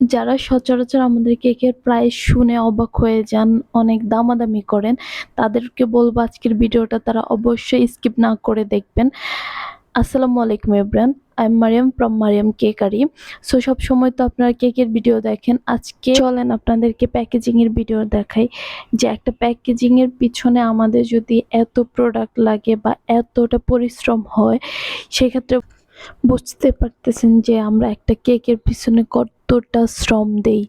যারা সচরাচর আমাদের কেকের প্রায় শুনে অবাক হয়ে যান, অনেক দামাদামি করেন, তাদেরকে বলব আজকের ভিডিওটা তারা অবশ্যই স্কিপ না করে দেখবেন। আসসালামু আলাইকুম everyone. I am Mariam from Mariam cakery. So সবসময় তো আপনারা কেকের ভিডিও দেখেন। আজকে চলেন আপনাদেরকে প্যাকেজিংয়ের ভিডিও দেখাই। যে একটা প্যাকেজিংয়ের পিছনে আমাদের যদি এত প্রোডাক্ট লাগে বা এতটা পরিশ্রম হয়, সেক্ষেত্রে বুঝতে পারতেছেন যে আমরা একটা কেকের পিছনে কতটা শ্রম দেই।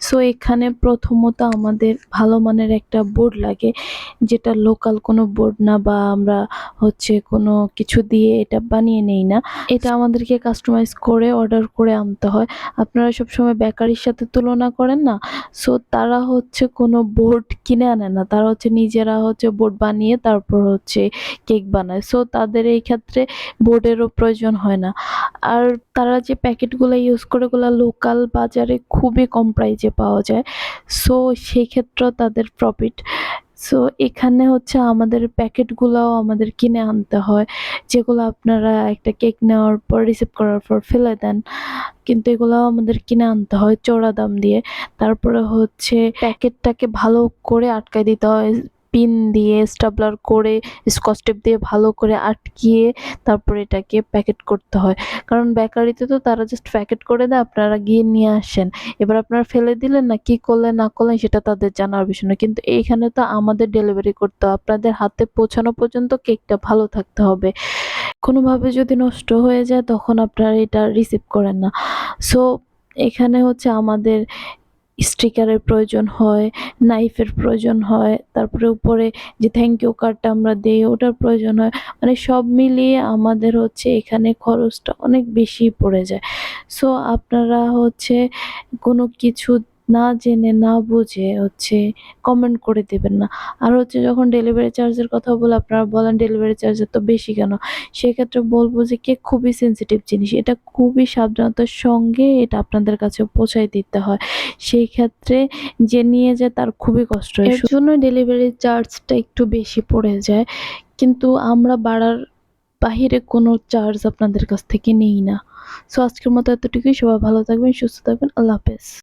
সো এখানে প্রথমত আমাদের ভালো মানের একটা বোর্ড লাগে। যেটা লোকাল কোনো বোর্ড না বা আমরা হচ্ছে কোনো কিছু দিয়ে এটা বানিয়ে নেই না। এটা আমাদেরকে কাস্টমাইজ করে অর্ডার করে আনতে হয়। আপনারা সবসময় বেকারির সাথে তুলনা করেন না? সো তারা হচ্ছে কোনো বোর্ড কিনে আনে না। তারা হচ্ছে নিজেরা হচ্ছে বোর্ড বানিয়ে তারপর হচ্ছে কেক বানায়। সো তাদের এই ক্ষেত্রে বোর্ডেরও প্রয়োজন হয় না। আর তারা যে প্যাকেটগুলো ইউজ করে ওগুলা লোকাল বাজারে খুবই কম প্রাইসে পাওয়া যায়। সো সেক্ষেত্রেও তাদের প্রফিট। সো এখানে হচ্ছে আমাদের প্যাকেটগুলাও আমাদের কিনে আনতে হয়। যেগুলো আপনারা একটা কেক নেওয়ার পর রিসিভ করার পর ফেলে দেন। কিন্তু এগুলোও আমাদের কিনে আনতে হয় চড়া দাম দিয়ে। তারপরে হচ্ছে প্যাকেটটাকে ভালো করে আটকায় দিতে হয়। পিন দিয়ে স্টাপলার করে, স্কচ টেপ দিয়ে ভালো করে আটকিয়ে তারপরে এটাকে প্যাকেট করতে হয়। কারণ বেকারিতে তো তারা জাস্ট প্যাকেট করে দেয়, আপনারা গিয়ে নিয়ে আসেন। এবার আপনারা ফেলে দিলেন না, কি করলেন, না করলেন, সেটা তাদের জানার বিষয় না। কিন্তু এইখানে তো আমাদের ডেলিভারি করতে হয়। আপনাদের হাতে পৌঁছানো পর্যন্ত কেকটা ভালো থাকতে হবে। কোনোভাবে যদি নষ্ট হয়ে যায়, তখন আপনারা এটা রিসিভ করেন না। সো এখানে হচ্ছে আমাদের স্টিকারের প্রয়োজন হয়, নাইফের প্রয়োজন হয়, তারপরে উপরে যে থ্যাংক ইউ কার্ডটা আমরা দিই ওটার প্রয়োজন হয়। মানে সব মিলিয়ে আমাদের হচ্ছে এখানে খরচটা অনেক বেশি পড়ে যায়। সো আপনারা হচ্ছে কোনো কিছু না জেনে না বুঝে হচ্ছে কমেন্ট করে দিবেন না। আর হচ্ছে যখন ডেলিভারি চার্জের কথা বলে আপনারা বলেন ডেলিভারি চার্জের এত বেশি কেন? সেক্ষেত্রে বলব যে কেক খুবই সেনসিটিভ জিনিস। এটা খুবই সাবধানতার সঙ্গে এটা আপনাদের কাছে পৌঁছায় দিতে হয়। সেই ক্ষেত্রে যে নিয়ে যায় তার খুবই কষ্ট হয়। এর জন্য ডেলিভারি চার্জটা একটু বেশি পড়ে যায়। কিন্তু আমরা বাড়ার বাহিরে কোনো চার্জ আপনাদের কাছ থেকে নেই না। সো আজকের মতো এতটুকুই। সবাই ভালো থাকবেন, সুস্থ থাকবেন। আল্লাহ হাফেজ।